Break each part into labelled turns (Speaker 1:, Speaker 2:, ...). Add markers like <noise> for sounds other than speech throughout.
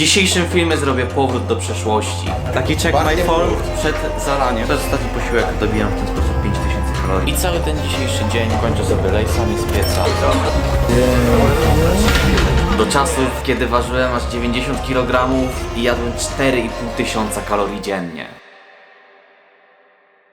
Speaker 1: dzisiejszym filmie zrobię powrót do przeszłości. Taki check my fall przed zaraniem. To jest ostatni posiłek, dobijam w ten sposób 5000 kalorii. I cały ten dzisiejszy dzień kończę sobie lejsami z pieca. Do czasów, kiedy ważyłem aż 90 kg i jadłem 4,5 tysiąca kalorii dziennie.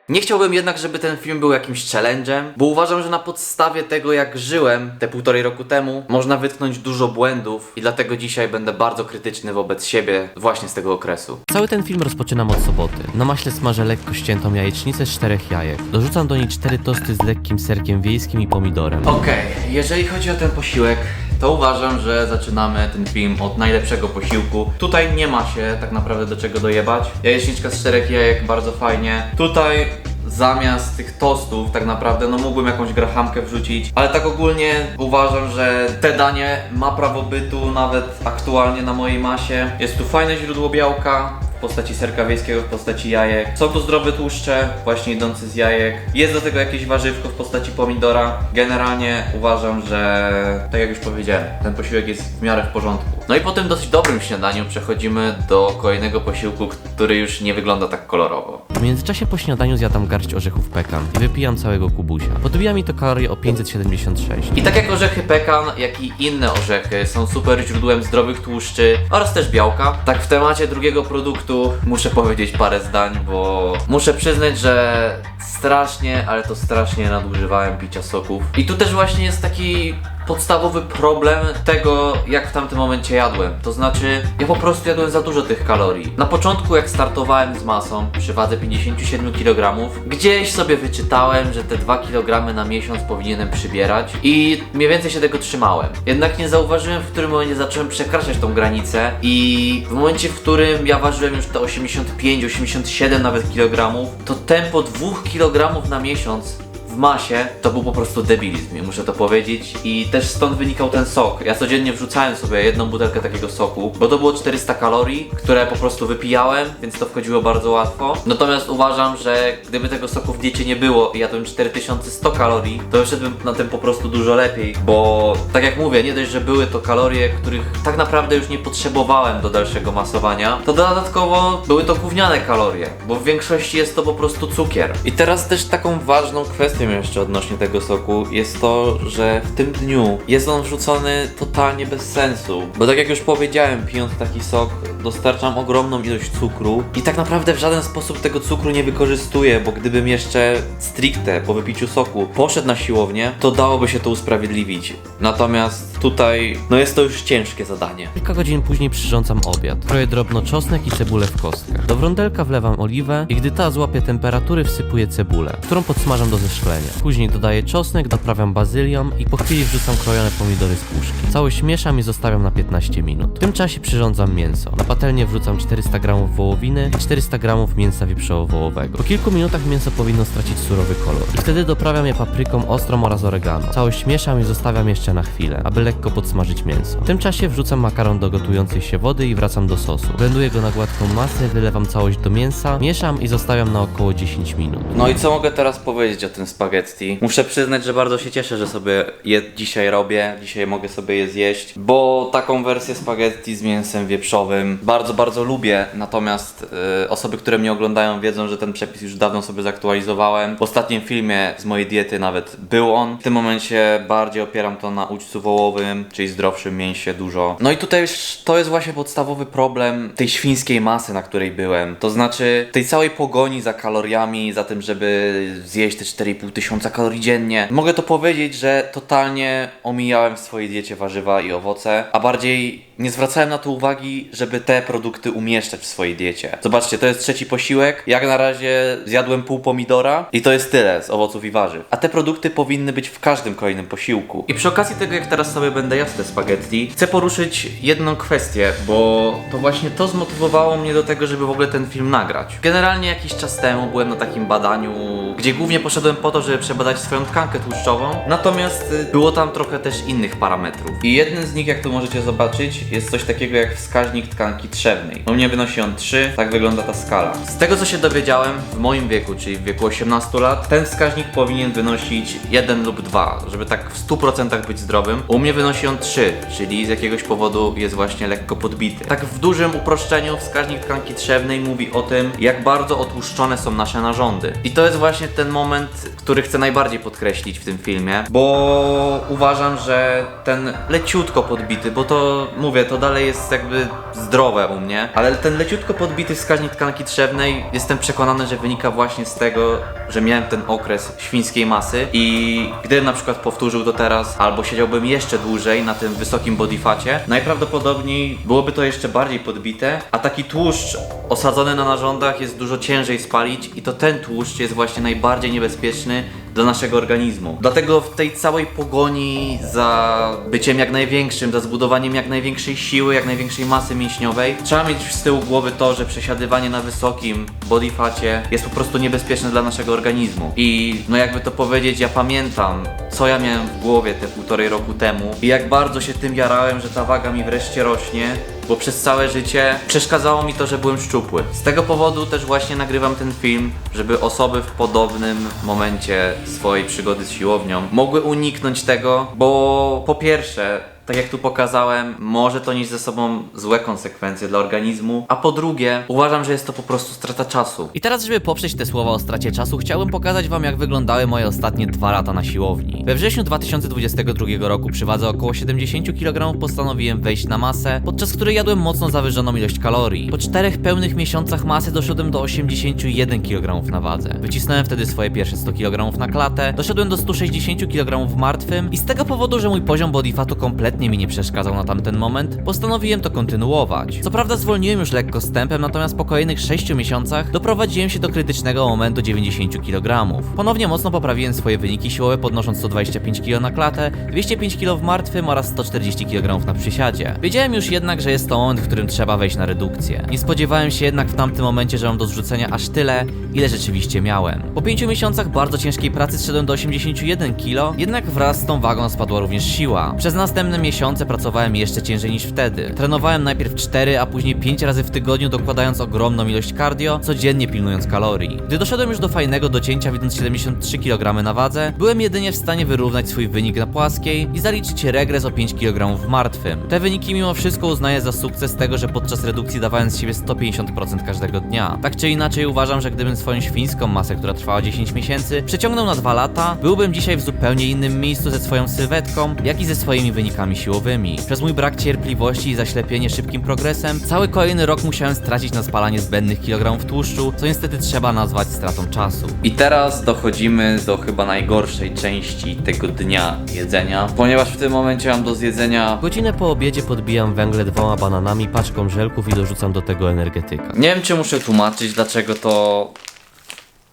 Speaker 1: Nie chciałbym jednak, żeby ten film był jakimś challenge'em, bo uważam, że na podstawie tego, jak żyłem te półtorej roku temu, można wytknąć dużo błędów i dlatego dzisiaj będę bardzo krytyczny wobec siebie właśnie z tego okresu.
Speaker 2: Cały ten film rozpoczynam od soboty. Na maśle smażę lekko ściętą jajecznicę z czterech jajek. Dorzucam do niej cztery tosty z lekkim serkiem wiejskim i pomidorem.
Speaker 1: Okej, jeżeli chodzi o ten posiłek, to uważam, że zaczynamy ten film od najlepszego posiłku. Tutaj nie ma się tak naprawdę do czego dojebać. Jajeczniczka z czterech jajek, bardzo fajnie. Tutaj zamiast tych tostów tak naprawdę, no mógłbym jakąś grahamkę wrzucić, ale tak ogólnie uważam, że te danie ma prawo bytu nawet aktualnie na mojej masie. Jest tu fajne źródło białka, w postaci serka wiejskiego, w postaci jajek. Są tu zdrowe tłuszcze, właśnie idące z jajek. Jest do tego jakieś warzywko w postaci pomidora. Generalnie uważam, że tak jak już powiedziałem, ten posiłek jest w miarę w porządku. No i po tym dosyć dobrym śniadaniu przechodzimy do kolejnego posiłku, który już nie wygląda tak kolorowo.
Speaker 2: W międzyczasie po śniadaniu zjadam garść orzechów pekan i wypijam całego kubusia. Podbija mi to kalorie o 576.
Speaker 1: I tak jak orzechy pekan, jak i inne orzechy są super źródłem zdrowych tłuszczy oraz też białka, tak w temacie drugiego produktu muszę powiedzieć parę zdań, bo muszę przyznać, że strasznie, ale to strasznie nadużywałem picia soków. I tu też właśnie jest taki podstawowy problem tego, jak w tamtym momencie jadłem. To znaczy, ja po prostu jadłem za dużo tych kalorii. Na początku, jak startowałem z masą przy wadze 57 kg, gdzieś sobie wyczytałem, że te 2 kg na miesiąc powinienem przybierać i mniej więcej się tego trzymałem. Jednak nie zauważyłem, w którym momencie zacząłem przekraczać tą granicę i w momencie, w którym ja ważyłem już te 85, 87 nawet kilogramów, to tempo 2 kg na miesiąc w masie to był po prostu debilizm, muszę to powiedzieć i też stąd wynikał ten sok. Ja codziennie wrzucałem sobie jedną butelkę takiego soku, bo to było 400 kalorii, które po prostu wypijałem, więc to wchodziło bardzo łatwo. Natomiast uważam, że gdyby tego soku w diecie nie było i jadłem 4100 kalorii, to wyszedłbym na tym po prostu dużo lepiej, bo tak jak mówię, nie dość, że były to kalorie, których tak naprawdę już nie potrzebowałem do dalszego masowania, to dodatkowo były to gówniane kalorie, bo w większości jest to po prostu cukier. I teraz też taką ważną kwestią jeszcze odnośnie tego soku jest to, że w tym dniu jest on wrzucony totalnie bez sensu. Bo tak jak już powiedziałem, pijąc taki sok, dostarczam ogromną ilość cukru i tak naprawdę w żaden sposób tego cukru nie wykorzystuję, bo gdybym jeszcze stricte po wypiciu soku poszedł na siłownię, to dałoby się to usprawiedliwić. Natomiast tutaj, no jest to już ciężkie zadanie.
Speaker 2: Kilka godzin później przyrządzam obiad. Kroję drobno czosnek i cebulę w kostkach. Do wrondelka wlewam oliwę i gdy ta złapie temperatury wsypuję cebulę, którą podsmażam do zeszklenia. Później dodaję czosnek, doprawiam bazylią i po chwili wrzucam krojone pomidory z puszki. Całość mieszam i zostawiam na 15 minut. W tym czasie przyrządzam mięso. Na patelnię wrzucam 400 g wołowiny i 400 g mięsa wieprzowo-wołowego. Po kilku minutach mięso powinno stracić surowy kolor. I wtedy doprawiam je papryką ostrą oraz oregano. Całość mieszam i zostawiam jeszcze na chwilę, aby lekko podsmażyć mięso. W tym czasie wrzucam makaron do gotującej się wody i wracam do sosu. Blenduję go na gładką masę, wylewam całość do mięsa, mieszam i zostawiam na około 10 minut.
Speaker 1: No i co mogę teraz powiedzieć o tym spaghetti? Muszę przyznać, że bardzo się cieszę, że sobie je dzisiaj robię, dzisiaj mogę sobie je zjeść, bo taką wersję spaghetti z mięsem wieprzowym bardzo, bardzo lubię. Natomiast y, osoby, które mnie oglądają wiedzą, że ten przepis już dawno sobie zaktualizowałem. W ostatnim filmie z mojej diety nawet był on. W tym momencie bardziej opieram to na ućcu wołowym, czyli zdrowszym mięsie dużo. No i tutaj to jest właśnie podstawowy problem tej świńskiej masy, na której byłem. To znaczy tej całej pogoni za kaloriami, za tym, żeby zjeść te 4,5 tysiąca kalorii dziennie. Mogę to powiedzieć, że totalnie omijałem w swojej diecie warzywa i owoce, a bardziej nie zwracałem na to uwagi, żeby te produkty umieszczać w swojej diecie. Zobaczcie, to jest trzeci posiłek. Jak na razie zjadłem pół pomidora i to jest tyle z owoców i warzyw. A te produkty powinny być w każdym kolejnym posiłku. I przy okazji tego, jak teraz sobie będę jadł te spaghetti, chcę poruszyć jedną kwestię, bo to właśnie to zmotywowało mnie do tego, żeby w ogóle ten film nagrać. Generalnie jakiś czas temu byłem na takim badaniu, gdzie głównie poszedłem po to, żeby przebadać swoją tkankę tłuszczową, natomiast y, było tam trochę też innych parametrów. I jednym z nich, jak tu możecie zobaczyć, jest coś takiego jak wskaźnik tkanki trzewnej. U mnie wynosi on 3, tak wygląda ta skala. Z tego co się dowiedziałem, w moim wieku, czyli w wieku 18 lat, ten wskaźnik powinien wynosić 1 lub 2, żeby tak w 100% być zdrowym. U mnie wynosi on 3, czyli z jakiegoś powodu jest właśnie lekko podbity. Tak w dużym uproszczeniu wskaźnik tkanki trzewnej mówi o tym, jak bardzo otłuszczone są nasze narządy. I to jest właśnie ten moment, który chcę najbardziej podkreślić w tym filmie, bo uważam, że ten leciutko podbity, bo to mówię, to dalej jest jakby zdrowe u mnie, ale ten leciutko podbity wskaźnik tkanki trzewnej jestem przekonany, że wynika właśnie z tego, że miałem ten okres świńskiej masy. I gdybym na przykład powtórzył to teraz, albo siedziałbym jeszcze dłużej na tym wysokim bodyfacie, najprawdopodobniej byłoby to jeszcze bardziej podbite, a taki tłuszcz osadzony na narządach jest dużo ciężej spalić i to ten tłuszcz jest właśnie najbardziej niebezpieczny dla naszego organizmu. Dlatego w tej całej pogoni za byciem jak największym, za zbudowaniem jak największej siły, jak największej masy mięśniowej, trzeba mieć z tyłu głowy to, że przesiadywanie na wysokim bodyfacie jest po prostu niebezpieczne dla naszego organizmu. I no jakby to powiedzieć, ja pamiętam, co ja miałem w głowie te półtorej roku temu i jak bardzo się tym jarałem, że ta waga mi wreszcie rośnie, bo przez całe życie przeszkadzało mi to, że byłem szczupły. Z tego powodu też właśnie nagrywam ten film, żeby osoby w podobnym momencie swojej przygody z siłownią mogły uniknąć tego, bo po pierwsze, tak jak tu pokazałem, może to nieść ze sobą złe konsekwencje dla organizmu, a po drugie, uważam, że jest to po prostu strata czasu.
Speaker 2: I teraz, żeby poprzeć te słowa o stracie czasu, chciałbym pokazać wam, jak wyglądały moje ostatnie dwa lata na siłowni. We wrześniu 2022 roku przy wadze około 70 kg postanowiłem wejść na masę, podczas której jadłem mocno zawyżoną ilość kalorii. Po czterech pełnych miesiącach masy doszedłem do 81 kg na wadze. Wycisnąłem wtedy swoje pierwsze 100 kg na klatę, doszedłem do 160 kg martwym i z tego powodu, że mój poziom body fatu kompletnie mi nie przeszkadzał na tamten moment, postanowiłem to kontynuować. Co prawda zwolniłem już lekko z tempem, natomiast po kolejnych 6 miesiącach doprowadziłem się do krytycznego momentu 90 kg. Ponownie mocno poprawiłem swoje wyniki siłowe, podnosząc 125 kg na klatę, 205 kg w martwym oraz 140 kg na przysiadzie. Wiedziałem już jednak, że jest to moment, w którym trzeba wejść na redukcję. Nie spodziewałem się jednak w tamtym momencie, że mam do zrzucenia aż tyle, ile rzeczywiście miałem. Po 5 miesiącach bardzo ciężkiej pracy zszedłem do 81 kg, jednak wraz z tą wagą spadła również siła. Przez następne miesiące pracowałem jeszcze ciężej niż wtedy. Trenowałem najpierw 4, a później 5 razy w tygodniu, dokładając ogromną ilość cardio, codziennie pilnując kalorii. Gdy doszedłem już do fajnego docięcia, widząc 73 kg na wadze, byłem jedynie w stanie wyrównać swój wynik na płaskiej i zaliczyć regres o 5 kg w martwym. Te wyniki mimo wszystko uznaję za sukces tego, że podczas redukcji dawałem z siebie 150% każdego dnia. Tak czy inaczej uważam, że gdybym swoją świńską masę, która trwała 10 miesięcy, przeciągnął na 2 lata, byłbym dzisiaj w zupełnie innym miejscu ze swoją sylwetką, jak i ze swoimi wynikami siłowymi. Przez mój brak cierpliwości i zaślepienie szybkim progresem, cały kolejny rok musiałem stracić na spalanie zbędnych kilogramów tłuszczu, co niestety trzeba nazwać stratą czasu.
Speaker 1: I teraz dochodzimy do chyba najgorszej części tego dnia jedzenia, ponieważ w tym momencie mam do zjedzenia
Speaker 2: Godzinę po obiedzie podbijam węgle dwoma bananami, paczką żelków i dorzucam do tego energetyka.
Speaker 1: Nie wiem, czy muszę tłumaczyć, dlaczego to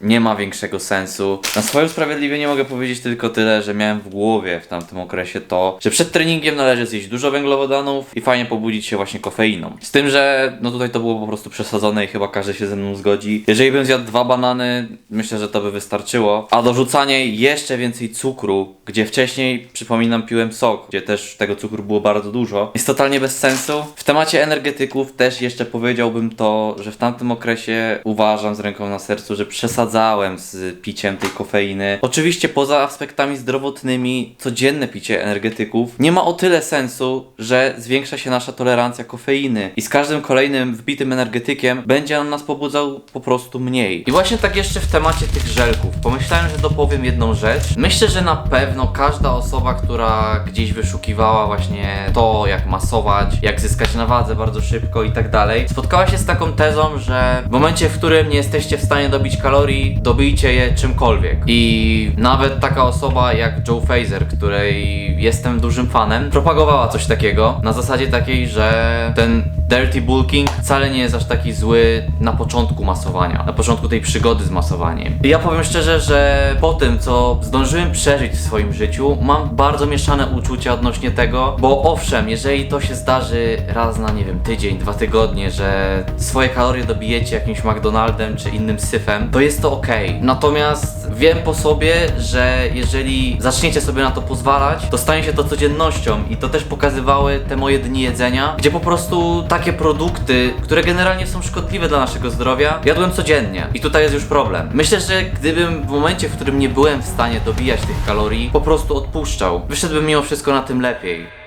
Speaker 1: nie ma większego sensu. Na swoje usprawiedliwienie mogę powiedzieć tylko tyle, że miałem w głowie w tamtym okresie to, że przed treningiem należy zjeść dużo węglowodanów i fajnie pobudzić się właśnie kofeiną. Z tym, że no tutaj to było po prostu przesadzone i chyba każdy się ze mną zgodzi. Jeżeli bym zjadł dwa banany, myślę, że to by wystarczyło. A dorzucanie jeszcze więcej cukru, gdzie wcześniej, przypominam, piłem sok, gdzie też tego cukru było bardzo dużo, jest totalnie bez sensu. W temacie energetyków też jeszcze powiedziałbym to, że w tamtym okresie uważam z ręką na sercu, że przesadzałem z piciem tej kofeiny. Oczywiście poza aspektami zdrowotnymi, codzienne picie energetyków nie ma o tyle sensu, że zwiększa się nasza tolerancja kofeiny i z każdym kolejnym wbitym energetykiem będzie on nas pobudzał po prostu mniej. I właśnie tak jeszcze w temacie tych żelków. Pomyślałem, że dopowiem jedną rzecz. Myślę, że na pewno każda osoba, która gdzieś wyszukiwała właśnie to, jak masować, jak zyskać na wadze bardzo szybko i tak dalej, spotkała się z taką tezą, że w momencie, w którym nie jesteście w stanie dobić kalorii, dobijcie je czymkolwiek. I nawet taka osoba jak Joe Fraser, której jestem dużym fanem, propagowała coś takiego na zasadzie takiej, że ten dirty bulking wcale nie jest aż taki zły na początku masowania, na początku tej przygody z masowaniem. I ja powiem szczerze, że po tym, co zdążyłem przeżyć w swoim życiu, mam bardzo mieszane uczucia odnośnie tego, bo owszem, jeżeli to się zdarzy raz na, nie wiem, tydzień, dwa tygodnie, że swoje kalorie dobijecie jakimś McDonaldem czy innym syfem, to jest to ok. Natomiast wiem po sobie, że jeżeli zaczniecie sobie na to pozwalać, to stanie się to codziennością i to też pokazywały te moje dni jedzenia, gdzie po prostu takie produkty, które generalnie są szkodliwe dla naszego zdrowia, jadłem codziennie. I tutaj jest już problem. Myślę, że gdybym w momencie, w którym nie byłem w stanie dobijać tych kalorii, po prostu odpuszczał, wyszedłbym mimo wszystko na tym lepiej.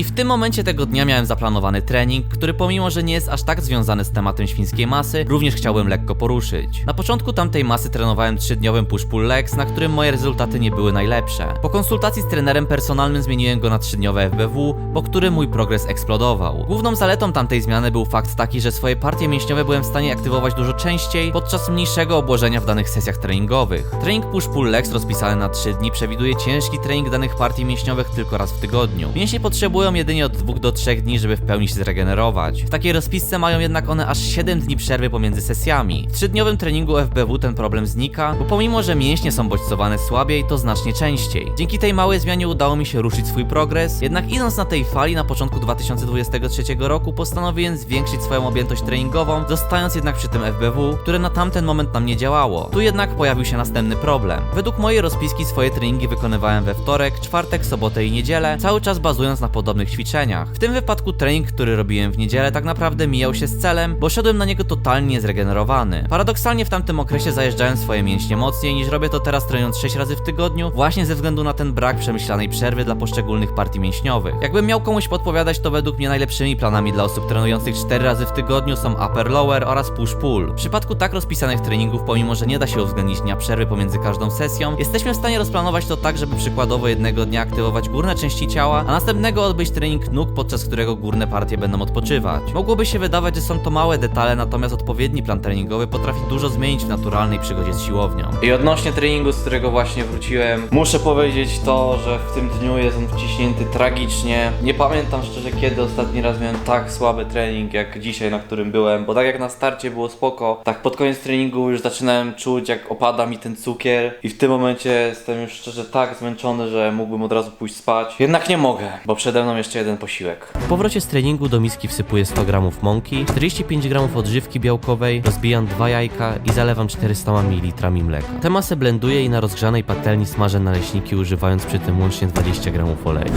Speaker 3: I w tym momencie tego dnia miałem zaplanowany trening, który pomimo, że nie jest aż tak związany z tematem świńskiej masy, również chciałbym lekko poruszyć. Na początku tamtej masy trenowałem 3-dniowym push-pull legs, na którym moje rezultaty nie były najlepsze. Po konsultacji z trenerem personalnym zmieniłem go na 3-dniowe FBW, po którym mój progres eksplodował. Główną zaletą tamtej zmiany był fakt taki, że swoje partie mięśniowe byłem w stanie aktywować dużo częściej podczas mniejszego obłożenia w danych sesjach treningowych. Trening push-pull legs rozpisany na 3 dni przewiduje ciężki trening danych partii mięśniowych tylko raz w tygodniu. Mięśnie potrzebują jedynie od 2 do 3 dni, żeby w pełni się zregenerować. W takiej rozpisce mają jednak one aż 7 dni przerwy pomiędzy sesjami. W 3-dniowym treningu FBW ten problem znika, bo pomimo, że mięśnie są bodźcowane słabiej, to znacznie częściej. Dzięki tej małej zmianie udało mi się ruszyć swój progres, jednak idąc na tej fali na początku 2023 roku postanowiłem zwiększyć swoją objętość treningową, zostając jednak przy tym FBW, które na tamten moment nam nie działało. Tu jednak pojawił się następny problem. Według mojej rozpiski swoje treningi wykonywałem we wtorek, czwartek, sobotę i niedzielę, cały czas bazując na podobnych ćwiczeniach. W tym wypadku trening, który robiłem w niedzielę tak naprawdę mijał się z celem, bo szedłem na niego totalnie zregenerowany. Paradoksalnie w tamtym okresie zajeżdżałem swoje mięśnie mocniej niż robię to teraz trenując 6 razy w tygodniu, właśnie ze względu na ten brak przemyślanej przerwy dla poszczególnych partii mięśniowych. Jakbym miał komuś podpowiadać, to według mnie najlepszymi planami dla osób trenujących 4 razy w tygodniu są upper lower oraz push pull. W przypadku tak rozpisanych treningów, pomimo że nie da się uwzględnić dnia przerwy pomiędzy każdą sesją, jesteśmy w stanie rozplanować to tak, żeby przykładowo jednego dnia aktywować górne części ciała, a następnego odbyć trening nóg, podczas którego górne partie będą odpoczywać. Mogłoby się wydawać, że są to małe detale, natomiast odpowiedni plan treningowy potrafi dużo zmienić w naturalnej przygodzie z siłownią.
Speaker 1: I odnośnie treningu, z którego właśnie wróciłem, muszę powiedzieć to, że w tym dniu jest on wciśnięty tragicznie. Nie pamiętam szczerze, kiedy ostatni raz miałem tak słaby trening jak dzisiaj, na którym byłem, bo tak jak na starcie było spoko, tak pod koniec treningu już zaczynałem czuć, jak opada mi ten cukier i w tym momencie jestem już szczerze tak zmęczony, że mógłbym od razu pójść spać. Jednak nie mogę, bo przede mną jeszcze jeden posiłek.
Speaker 2: Po powrocie z treningu do miski wsypuję 100 g mąki, 45 g odżywki białkowej, rozbijam dwa jajka i zalewam 400 ml mleka. Tę masę blenduję i na rozgrzanej patelni smażę naleśniki używając przy tym łącznie 20 g oleju.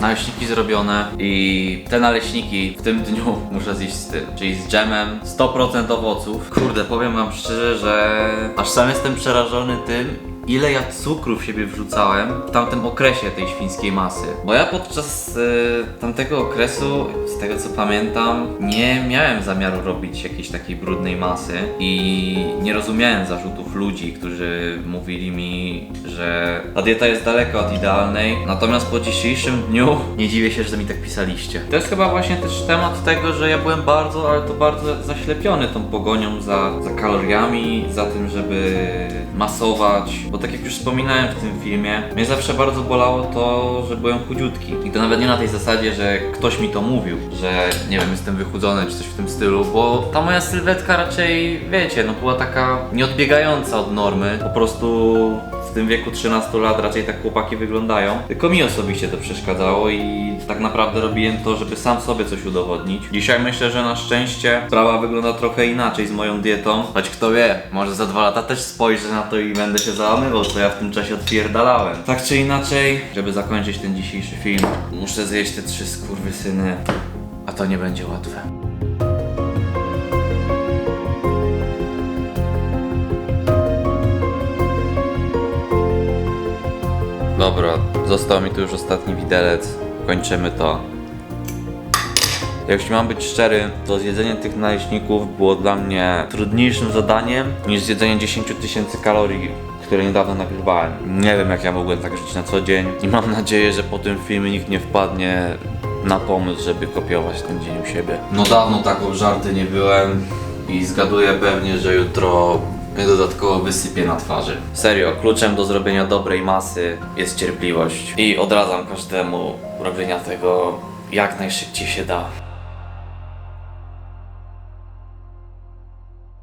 Speaker 1: Naleśniki zrobione i te naleśniki w tym dniu <laughs> muszę zjeść z tym, czyli z dżemem, 100% owoców. Kurde, powiem wam szczerze, że aż sam jestem przerażony tym, ile ja cukru w siebie wrzucałem w tamtym okresie tej świńskiej masy. Bo ja podczas y, tamtego okresu, z tego co pamiętam, nie miałem zamiaru robić jakiejś takiej brudnej masy i nie rozumiałem zarzutów ludzi, którzy mówili mi, że ta dieta jest daleka od idealnej. Natomiast po dzisiejszym dniu nie dziwię się, że mi tak pisaliście. To jest chyba właśnie też temat tego, że ja byłem bardzo, ale to bardzo zaślepiony tą pogonią za, za kaloriami, za tym, żeby masować. Bo tak jak już wspominałem w tym filmie, mnie zawsze bardzo bolało to, że byłem chudziutki. I to nawet nie na tej zasadzie, że ktoś mi to mówił, że nie wiem, jestem wychudzony czy coś w tym stylu, bo ta moja sylwetka raczej, wiecie, no była taka nieodbiegająca od normy. Po prostu tym wieku 13 lat raczej tak chłopaki wyglądają. Tylko mi osobiście to przeszkadzało i tak naprawdę robiłem to, żeby sam sobie coś udowodnić. Dzisiaj myślę, że na szczęście sprawa wygląda trochę inaczej z moją dietą. Choć kto wie, może za dwa lata też spojrzę na to i będę się załamywał, co ja w tym czasie odpierdalałem. Tak czy inaczej, żeby zakończyć ten dzisiejszy film, muszę zjeść te trzy skurwysyny, a to nie będzie łatwe. Dobra, został mi tu już ostatni widelec. Kończymy to. Już mam być szczery, to zjedzenie tych naleśników było dla mnie trudniejszym zadaniem niż zjedzenie 10 tysięcy kalorii, które niedawno nagrywałem. Nie wiem jak ja mogłem tak żyć na co dzień i mam nadzieję, że po tym filmie nikt nie wpadnie na pomysł, żeby kopiować ten dzień u siebie. No dawno tak żarty nie byłem i zgaduję pewnie, że jutro dodatkowo wysypie na twarzy. Serio, kluczem do zrobienia dobrej masy jest cierpliwość i odradzam każdemu robienia tego jak najszybciej się da.